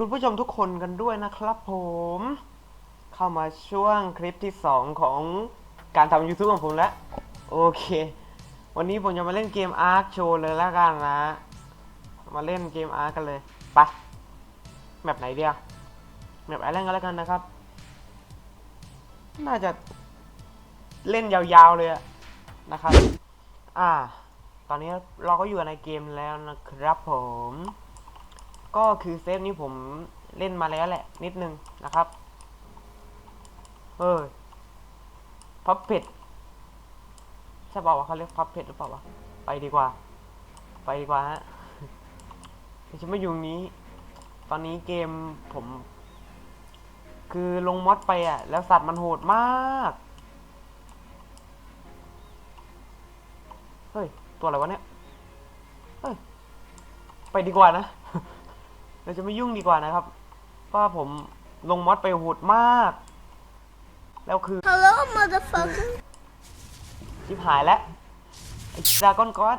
คุณผู้ชมทุกคนกันด้วยนะครับผม เข้ามาช่วงคลิปที่ 2 ของการทำ YouTube ของผมแล้ว โอเค วันนี้ผมจะมาเล่นเกม Ark โชว์เลยแล้วกันนะ มาเล่นเกม Ark กันเลยไปแมปไหนเดียวแมปไอแลนด์กันแล้วกันนะครับ น่าจะเล่นยาวๆเลยะนะครับ อ่า ตอนนี้เราก็อยู่ในเกมแล้วนะครับผม ก็คือเซฟนี้ผมเล่นมาแล้วแหละ นิดนึงนะครับเออพับเผ็ดใช่เปล่าวะเขาเรียกพับเผ็ดหรือเปล่าวะไปดีกว่า ไปดีกว่าฮะเดี๋ยวจะไม่อยู่ตรงนี้ ตอนนี้เกมผม คือลงมอดไปอะ แล้วสัตว์มันโหดมาก เฮ้ย ตัวอะไรวะเนี่ย เฮ้ย ไปดีกว่านะ เราจะไม่ยุ่งดีกว่านะครับ เพราะว่าผมลงมอดไปโหดมาก แล้วคือ Hello, motherfucker. ชิบหายแล้วไอ้ดราก้อนก๊อต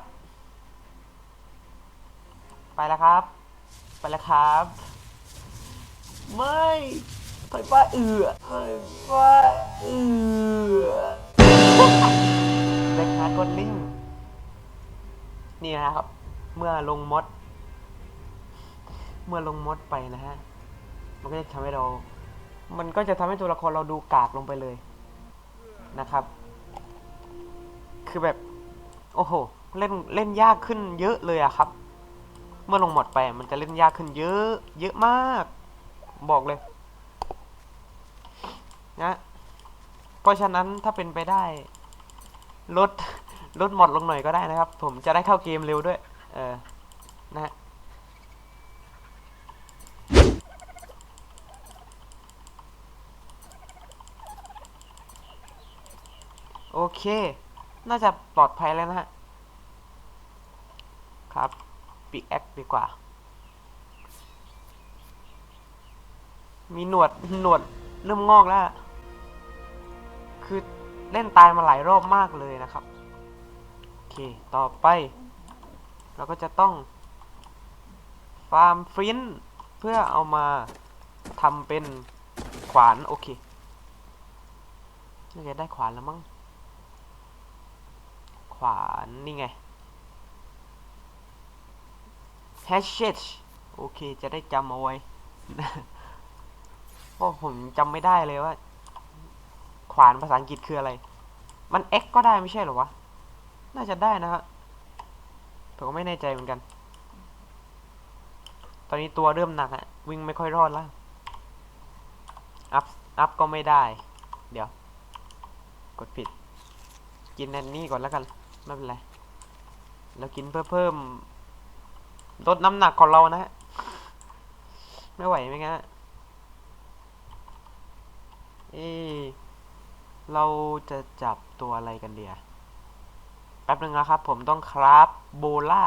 ไปแล้วครับ ไปแล้วครับ ไม่ไฟฟ้าเอือไฟฟ้าเอือเล็กฮาร์ดกดลิงนี่นะครับ เมื่อลงมด เมื่อลงมดไปนะฮะ มันก็จะทำให้เรา มันก็จะทำให้ตัวละครเราดูกากลงไปเลยนะครับ คือแบบ โอ้โห เล่นเล่นยากขึ้นเยอะเลยอะครับ เมื่อลงหมดไปมันจะเล่นยากขึ้นเยอะ เยอะมาก บอกเลย นะ เพราะฉะนั้นถ้าเป็นไปได้ ลดลดหมดลงหน่อยก็ได้นะครับ ผมจะได้เข้าเกมเร็วด้วย เออ นะฮะ โอเค น่าจะปลอดภัยแล้วนะฮะ ครับปิกแอคดีกว่า มีหนวดหนวดเริ่มงอกแล้ว คือเล่นตายมาหลายรอบมากเลยนะครับ โอเค ต่อไป เราก็จะต้อง ฟาร์มฟรินเพื่อเอามาทำเป็นขวาน โอเคน่าจะได้ขวานแล้วมั้ง ขวาน นี่ไง hatchet โอเค จะได้จำเอาไว้เพราะผมจำไม่ได้เลยว่า ขวานภาษาอังกฤษคืออะไร มัน X ก็ได้ไม่ใช่เหรอวะ น่าจะได้นะฮะผมก็ไม่แน่ใจเหมือนกัน ตอนนี้ตัวเริ่มหนักฮะ วิ่งไม่ค่อยรอดแล้วอัพ อัพก็ไม่ได้ เดี๋ยว กดผิด กินอันนี้ก่อนแล้วกัน ไม่เป็นไรเรากินเพื่อเพิ่มลดน้ำหนักของเรานะฮะไม่ไหวไหมงั้นอะเอะเราจะจับตัวอะไรกันเดียแป๊บนึงนะครับ ผมต้องคราฟโบล่า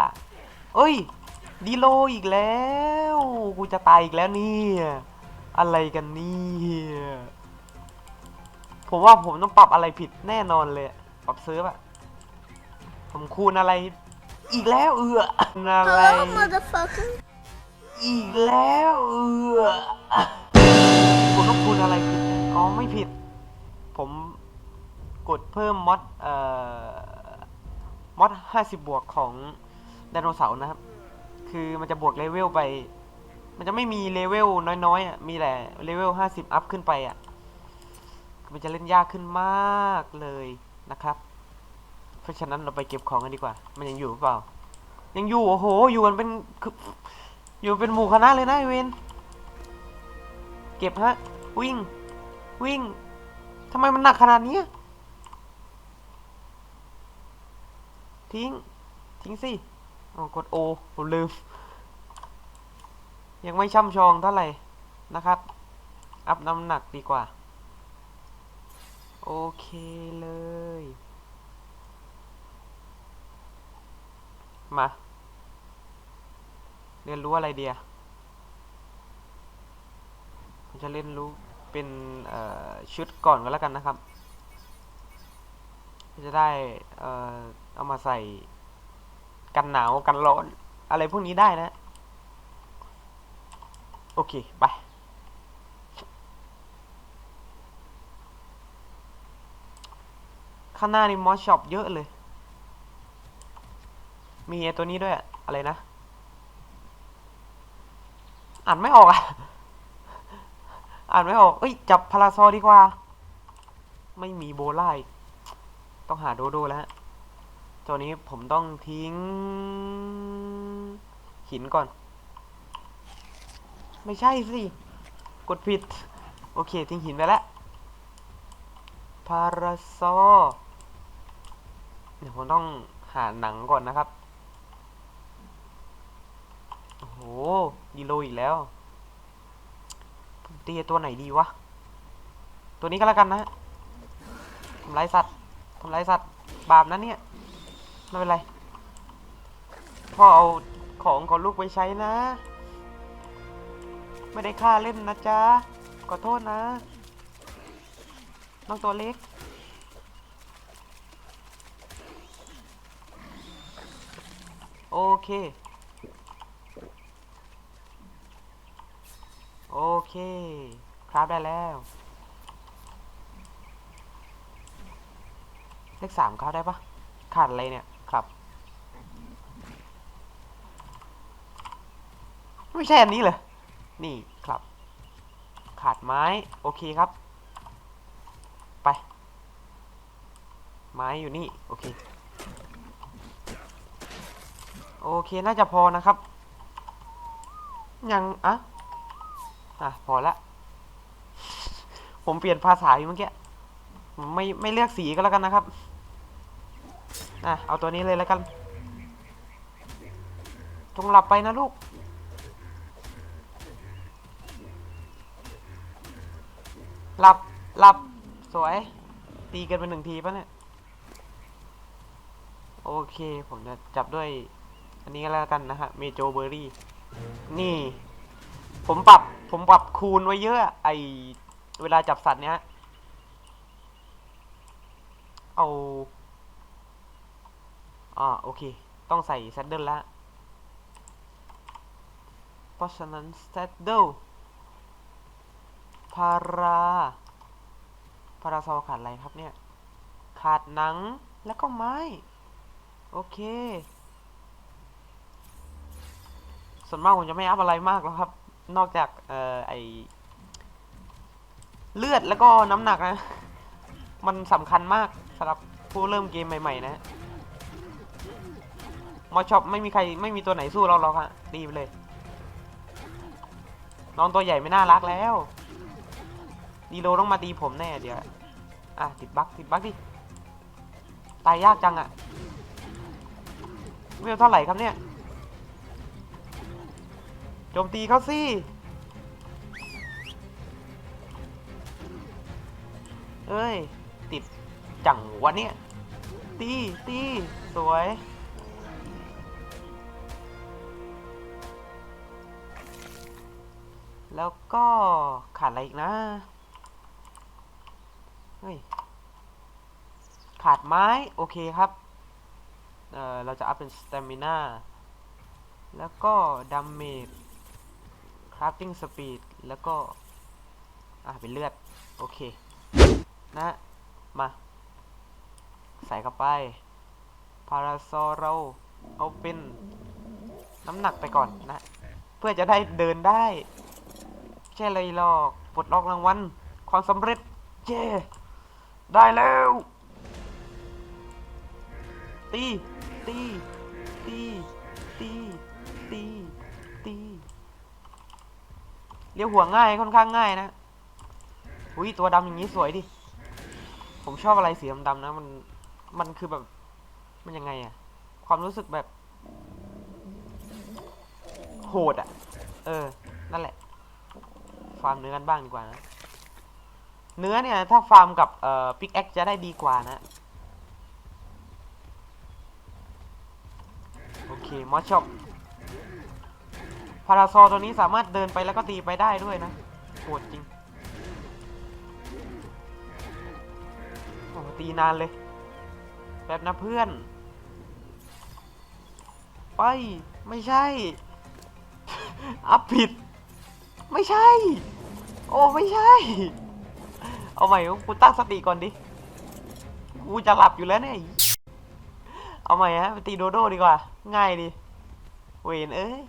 เอ้ย ดีโลอีกแล้ว กูจะตายอีกแล้วเนี่ยอะไรกันเนี่ยผมว่าผมต้องปรับอะไรผิดแน่นอนเลย ปรับซื้ออะ ผมคูณอะไร อีกแล้วเอืออะไร Hello, motherfucker. อีกแล้วเอือผมต้องคูณอะไรผิดอ๋อไม่ผิด ผมกดเพิ่มมอดเอ่อมอดห้าสิบบวกของไดโนเสาร์นะครับ คือมันจะบวกเลเวลไป มันจะไม่มีเลเวลน้อยๆอะมีแต่เลเวลห้าสิบอัพขึ้นไปอะ มันจะเล่นยากขึ้นมากเลยนะครับเพ ราะฉะนั้นเราไปเก็บของกันดีกว่า มันยังอยู่หรือเปล่า ยังอยู่โอ้โห อยู่กันเป็นคืออยู่เป็นหมู่คณะเลยนะไอ้เวนเก็บฮะ วิ่ง วิ่งทำไมมันหนักขนาดนี้ ทิ้ง ทิ้งสิอ๋อกดโอผมลืม ยังไม่ช่ำชองเท่าไหร่นะครับ อัพน้ำหนักดีกว่า โอเคเลย มา เรียนรู้อะไรเดียผมจะเรียนรู้เป็นชุดก่อนก็แล้วกันนะครับ จะได้เอ่อเอามาใส่กันหนาวกันร้อน อะไรพวกนี้ได้นะ โอเค ไปข้างหน้านี่มอสช็อปเยอะเลย มีไอ้ตัวนี้ด้วยอะอะไรนะ อ่านไม่ออกอะอ่านไม่ออก เอ้ย จับพาราซอดีกว่า ไม่มีโบล่าต้องหาโดโดแล้วฮะตัวนี้ผมต้องทิ้ง หินก่อน ไม่ใช่สิ กดผิด โอเค ทิ้งหินไปแล้วพาราซอเดี๋ยวผมต้องหาหนังก่อนนะครับ โอ้โหดีโลอีกแล้วตีตัวไหนดีวะ ตัวนี้ก็แล้วกันนะทำลายสัตว์ทำลายสัตว์ บาปนะเนี่ย ไม่เป็นไร พ่อเอาของของลูกไปใช้นะ ไม่ได้ค่าเล่นนะจ๊ะ ขอโทษนะ น้องตัวเล็ก โอเค โอเค ครับได้แล้ว เลขสามครับได้ปะขาดอะไรเนี่ย ครับ ไม่ใช่อันนี้เลยนี่ครับ ขาดไม้ โอเคครับ ไป ไม้อยู่นี่ โอเค โอเค น่าจะพอนะครับ ยังอะ อะพอละ ผมเปลี่ยนภาษาอยู่เมื่อกี้ไม่ไม่เลือกสีก็แล้วกันนะครับอะเอาตัวนี้เลยแล้วกัน จงหลับไปนะลูก หลับหลับสวย ตีกันไปหนึ่งทีปะเนี่ย โอเค ผมจะจับด้วย อันนี้ก็แล้วกันนะฮะ เมโจเบอร์รี่ นี่ ผมปรับผมปรับคูณไว้เยอะ ไอเวลาจับสัตว์เนี้ยเอาอ่าโอเค ต้องใส่แซดเดิลละเพราะฉะนั้นแซดเดิลพาราพาราซอขาดอะไรครับเนี่ย ขาดหนังแล้วก็ไม้ โอเค ส่วนมากผมจะไม่อัพอะไรมากแล้วครับ นอกจากเอ่อไอเลือดแล้วก็น้ำหนักนะ มันสำคัญมากสำหรับผู้เริ่มเกมใหม่ ๆ นะมอช็อปไม่มีใครไม่มีตัวไหนสู้เราหรอกฮะดีไปเลย น้องตัวใหญ่ไม่น่ารักแล้วดีโลต้องมาตีผมแน่เดี๋ยว อะ ติดบั๊กติดบั๊กดิตายยากจังอะเวลเท่าไหร่ครับเนี่ย โจมตีเขาสิเอ้ย ติดจังวะเนี่ยตีตีสวย แล้วก็ขาดอะไรอีกนะ เฮ้ย ขาดไม้ โอเคครับ เอ่อเราจะอัพเป็น stamina แล้วก็ damage crafting speed แล้วก็ อะเป็นเลือด โอเค นะ มา ใส่เข้าไป พาราโซเราเอาเป็น น้ำหนักไปก่อนนะ เพื่อจะได้เดินได้ใช่เลยหรอกปลดล็อกรางวัลความสำเร็จ เย้ได้แล้ว ตี ตี ตี ตีตีตี เลี้ยวหัวง่ายค่อนข้างง่ายนะอุ้ยตัวดำอย่างนี้สวยดิ ผมชอบอะไรสีดำๆนะ มัน มันคือแบบ มันยังไงอะความรู้สึกแบบ โหดอะเออ นั่นแหละ ฟาร์มเนื้อกันบ้างดีกว่านะ เนื้อเนี่ย ถ้าฟาร์มกับเอ่อปิกแอคจะได้ดีกว่านะ โอเค มอสช็อปาราซอตัวนี้สามารถเดินไปแล้วก็ตีไปได้ด้วยนะโหดจริงโอ้ตีนานเลยแบบนะเพื่อน ไป ไม่ใช่ อัพผิด ไม่ใช่ โอ้ไม่ใช่ เอาใหม่กูตั้งสติก่อนดิ กูจะหลับอยู่แล้วเนี่ย เอาใหม่ฮะไปตีโดโดดีกว่า ง่ายดี เวนเอ้ย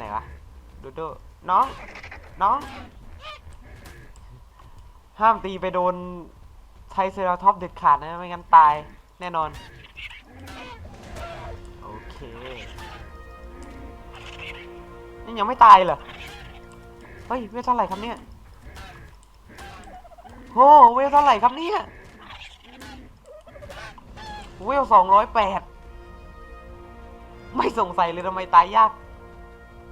ไหนวะดโดน้อง น้อง ห้ามตีไปโดนไทเซราท็อปเด็ดขาดนะ ไม่งั้นตายแน่นอน โอเค นี่ยังไม่ตายเหรอ เฮ้ย เวลเท่าไหร่ครับเนี่ยโอ้เวลเท่าไหร่ครับเนี่ย เวลสองร้อยแปด ไม่สงสัยเลยทำไมตายยาก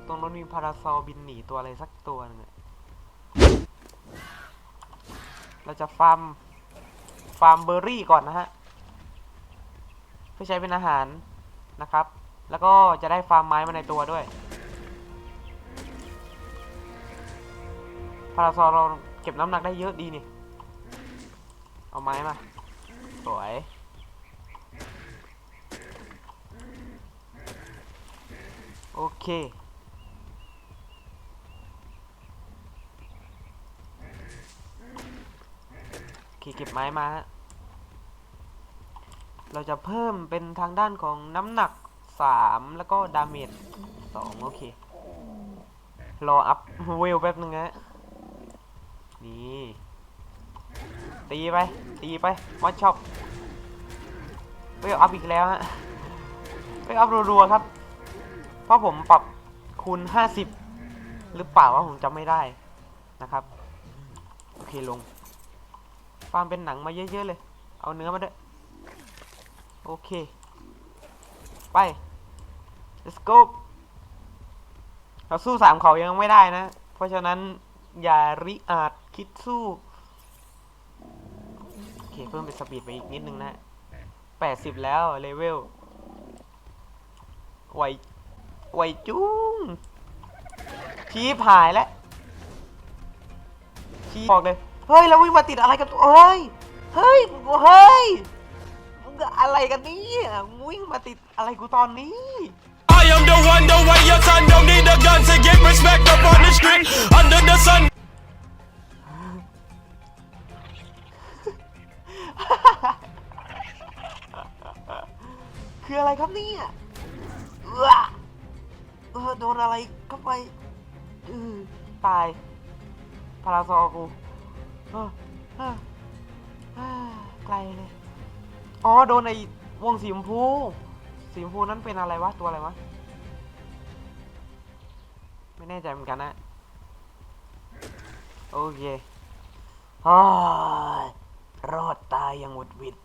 ตรงนั้นมีพาราซอลบินหนีตัวอะไรสักตัวหนึงเราจะฟาร์ม ฟาร์มเบอร์รี่ก่อนนะฮะ เพื่อใช้เป็นอาหารนะครับ แล้วก็จะได้ฟาร์มไม้มาในตัวด้วย พาราซอลเราเก็บน้ำหนักได้เยอะดีนี่ เอาไม้มา สวยโอเค โอเคเก็บไม้มาฮะเราจะเพิ่มเป็นทางด้านของน้ำหนักสามแล้วก็ดาเมจสองโอเค รออัพเวลแป๊บนึงนะนี่ตีไป ตีไปวัดช็อปเวลอัพอีกแล้วฮะเวลอัพรัวๆครับ เพราะผมปรับคูณ 50 หรือเปล่าว่าผมจำไม่ได้นะครับ โอเคลง ฟาร์มเป็นหนังมาเยอะๆเลย เอาเนื้อมาด้วย โอเค ไป let's go เราสู้สามเขายังไม่ได้นะ เพราะฉะนั้นอย่าริอาจคิดสู้ โอเค เพิ่มเป็นสปีดไปอีกนิดนึงนะแปดสิบแล้ว เลเวลไวไวจุ้งชี้ผายแล้วชี้บอกเลย เฮ้ยแล้ววิ่งมาติดอะไรกันตัวเฮ้ยเฮ้ยเฮ้ยมึงอะไรกันเนี่ยมึงวิ่งมาติดอะไรกูตอนนี้ I am the one, the way your son don't need a gun to get respect up on the street. Under the sun. คืออะไรครับเนี่ยเออเออโดนอะไรเข้าไปเออตายพาราซอกูเออเออเออไกลเลย อ๋อ โดนไอ้วงสีชมพู สีชมพูนั้นเป็นอะไรวะ ตัวอะไรวะ ไม่แน่ใจเหมือนกันนะ โอเคอ้ารอดตายอย่างหวุดหวิด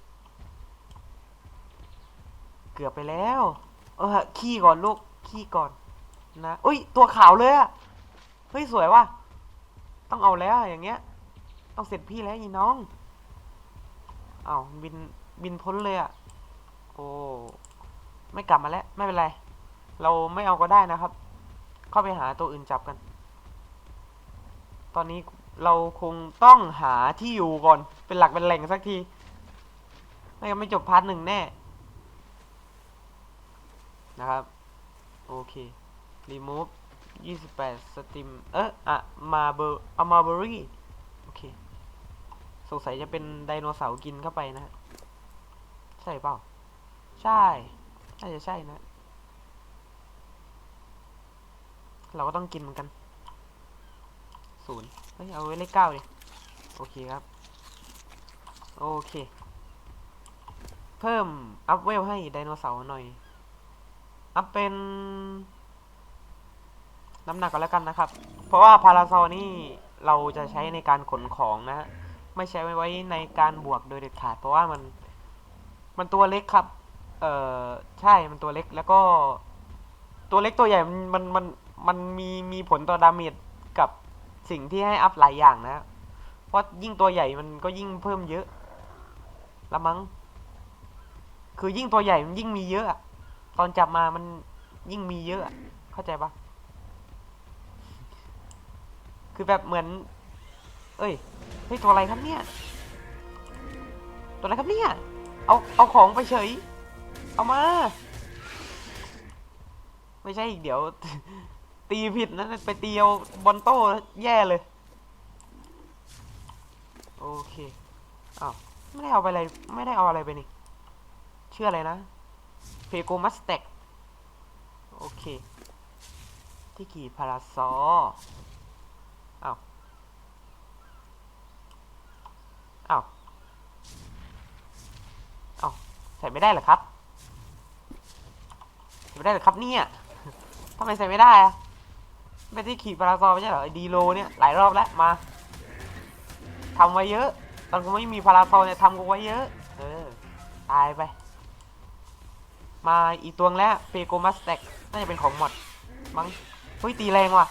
เกือบไปแล้ว เออขี้ก่อนลูก ขี้ก่อน นะ อุ้ย ตัวขาวเลยอะเฮ้ย สวยว่ะ ต้องเอาแล้วอย่างเงี้ย ต้องเสร็จพี่แล้วยีน้องเอา้าบินบินพ้นเลยอะโอ้ไม่กลับมาแล้วไม่เป็นไร เราไม่เอาก็ได้นะครับ เข้าไปหาตัวอื่นจับกัน ตอนนี้เราคงต้องหาที่อยู่ก่อน เป็นหลักเป็นแหล่งสักที ไม่งั้นไม่จบพาร์ทหนึ่งแน่ นะครับ โอเค remove 28 steam เอ๊ะอะมาเบอร์เอามาเบอรี่ โอเค งสัยจะเป็นไดโนเสาร์กินเข้าไปนะใช่เปล่า ใช่น่าจะใช่นะ เราก็ต้องกินเหมือนกันศูนย์เฮ้ย เอาไว้เลขเก้าเลยโอเคครับ โอเค เพิ่ม อัพเวลให้ไดโนเสาร์หน่อย อัพเป็น น้ำหนักก็แล้วกันนะครับ เพราะว่าพาราซอนี่เราจะใช้ในการขนของนะฮะ ไม่ใช้ไว้ในการบวกโดยเด็ดขาดเพราะว่ามัน มันตัวเล็กครับ เอ่อใช่มันตัวเล็กแล้วก็ ตัวเล็กตัวใหญ่มันมันมันมีมีผลต่อดาเมจกับสิ่งที่ให้อัพหลายอย่างนะเพราะยิ่งตัวใหญ่มันก็ยิ่งเพิ่มเยอะละมั้งคือยิ่งตัวใหญ่มันยิ่งมีเยอะตอนจับมามันยิ่งมีเยอะ เข้าใจปะคือแบบเหมือน เอ้ย เฮ้ยตัวอะไรครับเนี่ย ตัวอะไรครับเนี่ย เอาเอาของไปเฉย เอามา ไม่ใช่อีกเดี๋ยว ตีผิดนะไปตีเอาบอลโต้แย่เลย โอเคอ้าวไม่ได้เอาไปอะไร ไม่ได้เอาอะไรไปนี่ชื่ออะไรนะเพโกมัสเต็กโอเค ที่ขี่พาราซอาวอ้าวอ้าวใส่ไม่ได้เหรอครับใส่ไม่ได้เหรอครับเนี่ยทำไมใส่ไม่ได้อะไม่ได้ขี่พาราซอไม่ใช่เหรอไอ้ดีโลเนี่ยหลายรอบแล้วมาทำไว้เยอะ ตอนกูไม่มีพาราซอเนี่ยทำกูไว้เยอะ เออ ตายไป มาอีกตัวงแล้วเปโกมัสแต็กน่าจะเป็นของหมดมั้งเฮ้ยตีแรงว่ะ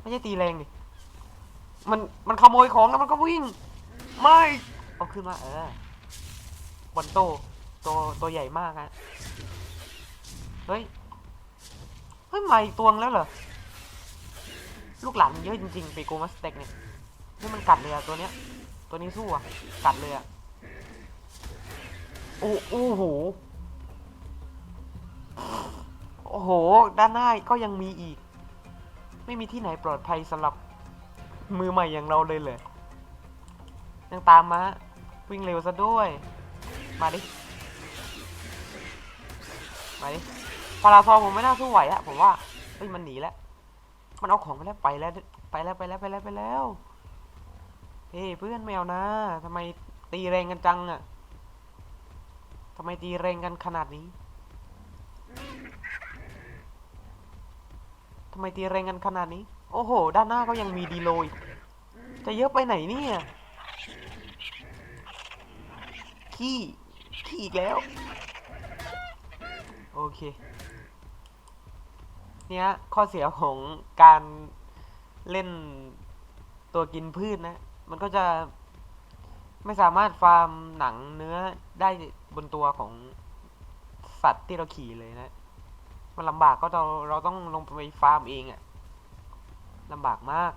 ไม่ใช่ตีแรงดิ มันมันขโมยของแล้วมันก็วิ่ง ไม่ เอาขึ้นมาเออบอลโต ตัวตัวใหญ่มากฮะเฮ้ย เฮ้ยมาอีกตัวงแล้วเหรอ ลูกหลานมันเยอะจริงๆเปโกมัสเต็กเนี่ยนี่มันกัดเลยอะตัวเนี้ย ตัวนี้สู้อะกัดเลยอะโอ้โอ้โห โอ้โห ด้านหน้าก็ยังมีอีก ไม่มีที่ไหนปลอดภัยสำหรับมือใหม่อย่างเราเลยเลยยังตามมา วิ่งเร็วซะด้วย มาดิ มาดิพาราซอลผมไม่น่าสู้ไหวอะผมว่าเฮ้ยมันหนีแล้วมันเอาของไปแล้วไปแล้วไปแล้วไปแล้วไปแล้วไปแล้วเฮ้ยเพื่อนแมวนะทำไมตีแรงกันจังอะทำไมตีแรงกันขนาดนี้ทำไมตีแรงกันขนาดนี้ โอ้โห ด้านหน้าก็ยังมีดีโลยจะเยอะไปไหนเนี่ย ขี้ ขี้อีกแล้ว โอเค เนี่ยข้อเสียของการเล่นตัวกินพืชนะ มันก็จะไม่สามารถฟาร์มหนังเนื้อได้บนตัวของสัตว์ที่เราขี่เลยนะ มันลำบากก็เราเราต้องลงไปฟาร์มเองอะลำบากมาก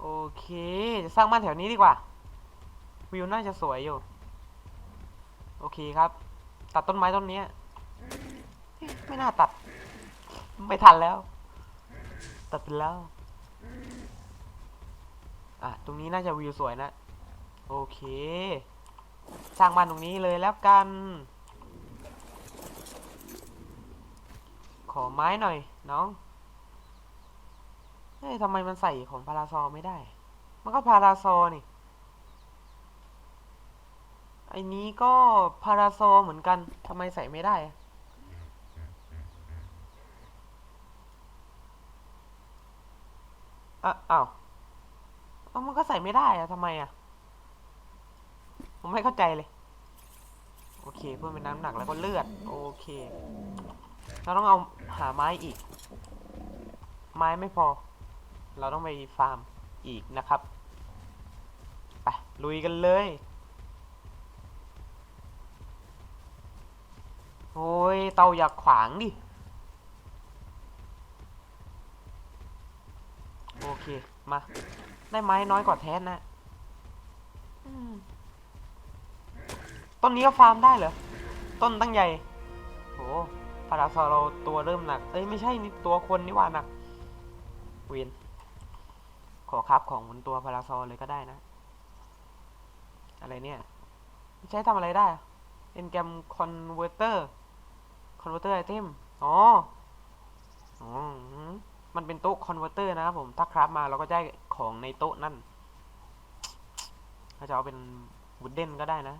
โอเค จะสร้างบ้านแถวนี้ดีกว่า วิวน่าจะสวยอยู่ โอเคครับ ตัดต้นไม้ต้นนี้ไม่น่าตัด ไม่ทันแล้ว ตัดไปแล้ว อะ ตรงนี้น่าจะวิวสวยนะ โอเค สร้างบ้านตรงนี้เลยแล้วกัน ขอไม้หน่อยน้องเฮ้ยทำไมมันใส่ของพาราซอไม่ได้ มันก็พาราซอนี่ ไอ้นี้ก็พาราโซเหมือนกันทำไมใส่ไม่ได้ อะอ้าวเอ้ามันก็ใส่ไม่ได้อะทำไมอะผมไม่เข้าใจเลย โอเค เพิ่มเป็นน้ำหนักแล้วก็เลือด โอเค เราต้องเอาหาไม้อีก ไม้ไม่พอ เราต้องไปฟาร์มอีกนะครับ ไป ลุยกันเลย โอ้ย เตาอยากขวางดิ โอเค มา ได้ไม้น้อยกว่าแทนนะต้นนี้ก็ฟาร์มได้เหรอ ต้นตั้งใหญ่โหพาราซอเราตัวเริ่มหนัก เอ้ย ไม่ใช่นี่ตัวคนนี่ว่าหนักเวียนขอครับของบนตัวพาราซอเลยก็ได้นะ อะไรเนี่ย ใช้ทำอะไรได้เอ็นแกมคอนเวอร์เตอร์ คอนเวอร์เตอร์ไอเทมอ๋ออ๋อมันเป็นโต๊ะคอนเวอร์เตอร์นะครับผม ถ้าคราฟมาเราก็ได้ของในโต๊ะนั่นถ้าจะเอาเป็นวูดเดนก็ได้นะ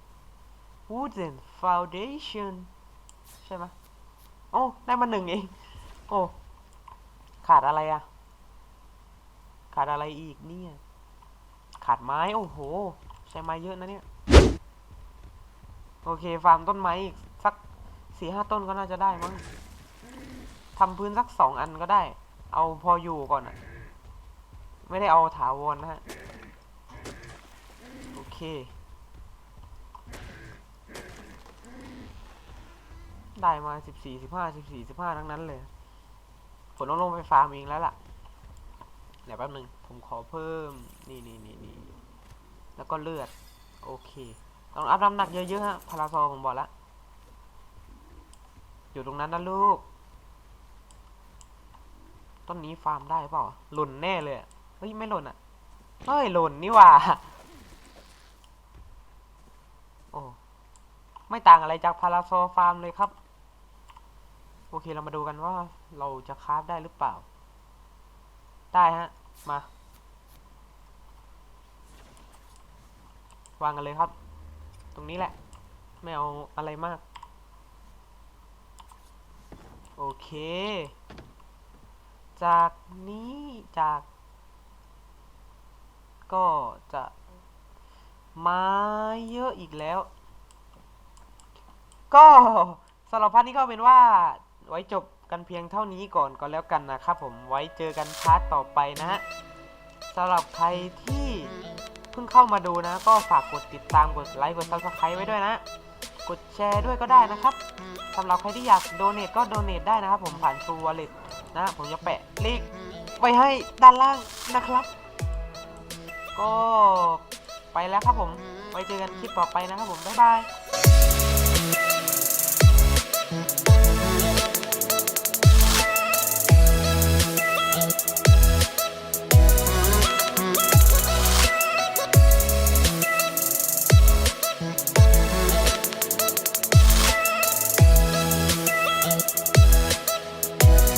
wooden foundation ใช่ไหมโอ้ ได้มาหนึ่งเอง โอ้ ขาดอะไรอะขาดอะไรอีกเนี่ย ขาดไม้ โอ้โห ใช้ไม้เยอะนะเนี่ย โอเค ฟาร์มต้นไม้อีก สี่ห้าต้นก็น่าจะได้มั้งทำพื้นสักสองอันก็ได้ เอาพออยู่ก่อนอะไม่ได้เอาถาวรนะฮะ โอเค ได้มาสิบสี่สิบห้าสิบสี่สิบห้าทั้งนั้นเลยผมต้องลงไปฟาร์มเองแล้วล่ะ เดี๋ยวแป๊บนึง ผมขอเพิ่ม นี่นี่นี่นี่แล้วก็เลือด โอเค ต้องอัพน้ำหนักเยอะๆฮะพาราซอผมบอกแล้ว อยู่ตรงนั้นนะลูก ต้นนี้ฟาร์มได้เปล่าหล่นแน่เลยเฮ้ยไม่หล่นอะเฮ้ยหล่นนี่ว่าโอ้ไม่ต่างอะไรจากพาราโซฟาร์มเลยครับ โอเคเรามาดูกันว่าเราจะคราฟได้หรือเปล่า ได้ฮะ มาวางกันเลยครับ ตรงนี้แหละ ไม่เอาอะไรมาก โอเค จากนี้จาก ก็จะมาเยอะอีกแล้ว ก็สำหรับพาร์ทนี้ก็เป็นว่าไว้จบกันเพียงเท่านี้ก่อนก็แล้วกันนะครับผมไว้เจอกันพาร์ทต่อไปนะฮะสำหรับใครที่เพิ่งเข้ามาดูนะ ก็ฝากกดติดตามกดไลค์กด subscribe ไว้ด้วยนะ กดแชร์ด้วยก็ได้นะครับ สำหรับใครที่อยากโดเนทก็โดเนทได้นะครับผมผ่านทรูวอลเล็ตนะผมจะแปะเลขไว้ให้ด้านล่างนะครับ ก็ไปแล้วครับผม ไว้เจอกันคลิปต่อไปนะครับผม บ๊ายบาย